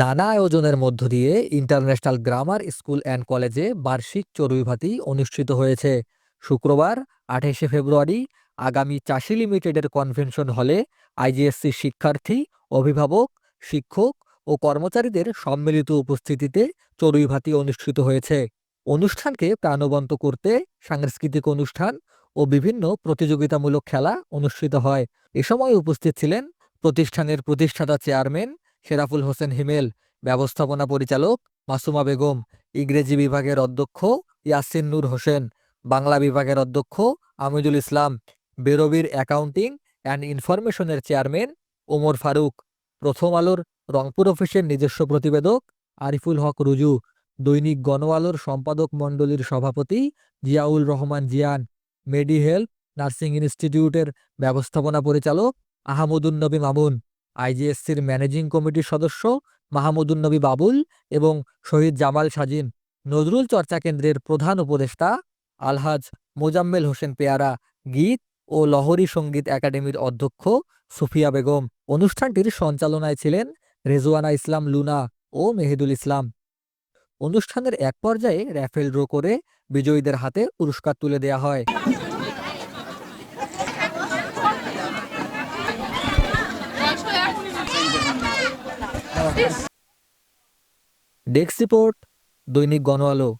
নানা আয়োজনের মধ্য দিয়ে ইন্টারন্যাশনাল গ্রামার স্কুল অ্যান্ড কলেজে বার্ষিক চড়ুইভাতি অনুষ্ঠিত হয়েছে। শুক্রবার, আঠাশে ফেব্রুয়ারি, আগামী চাষি লিমিটেডের কনভেনশন হলে আইজিএসসি শিক্ষার্থী, অভিভাবক, শিক্ষক ও কর্মচারীদের সম্মিলিত উপস্থিতিতে চড়ুইভাতি অনুষ্ঠিত হয়েছে। অনুষ্ঠানকে প্রাণবন্ত করতে সাংস্কৃতিক অনুষ্ঠান ও বিভিন্ন প্রতিযোগিতামূলক খেলা অনুষ্ঠিত হয়। এ সময় উপস্থিত ছিলেন প্রতিষ্ঠানের প্রতিষ্ঠাতা চেয়ারম্যান শেরাফুল হোসেন হিমেল, ব্যবস্থাপনা পরিচালক মাসুমা বেগম, ইংরেজি বিভাগের অধ্যক্ষ ইয়াসিন নূর হোসেন, বাংলা বিভাগের অধ্যক্ষ আমিদুল ইসলাম, বেরবির অ্যাকাউন্টিং অ্যান্ড ইনফরমেশনের চেয়ারম্যান ওমর ফারুক, প্রথম আলোর রংপুর অফিসের নিজস্ব প্রতিবেদক আরিফুল হক রুজু, দৈনিক গণআলোর সম্পাদক মণ্ডলীর সভাপতি জিয়াউল রহমান জিয়ান মেডি নার্সিং ইনস্টিটিউটের ব্যবস্থাপনা পরিচালক আহমদুন্নবী মামুন। আইজিএসসির ম্যানেজিং কমিটির সদস্য মাহমুদুন্নবী বাবুল এবং শহীদ জামাল সাজিন নজরুল চর্চা কেন্দ্রের প্রধান উপদেষ্টা আলহাজ মোজাম্মেল হোসেন পেয়ারা গীত ও লহরী সংগীত একাডেমির অধ্যক্ষ সুফিয়া বেগম। অনুষ্ঠানটির সঞ্চালনায় ছিলেন রেজওয়ানা ইসলাম লুনা ও মেহেদুল ইসলাম। অনুষ্ঠানের এক পর্যায়ে র্যাফেল ড্র করে বিজয়ীদের হাতে পুরস্কার তুলে দেয়া হয়। ডেস্ক রিপোর্ট দৈনিক গণআলো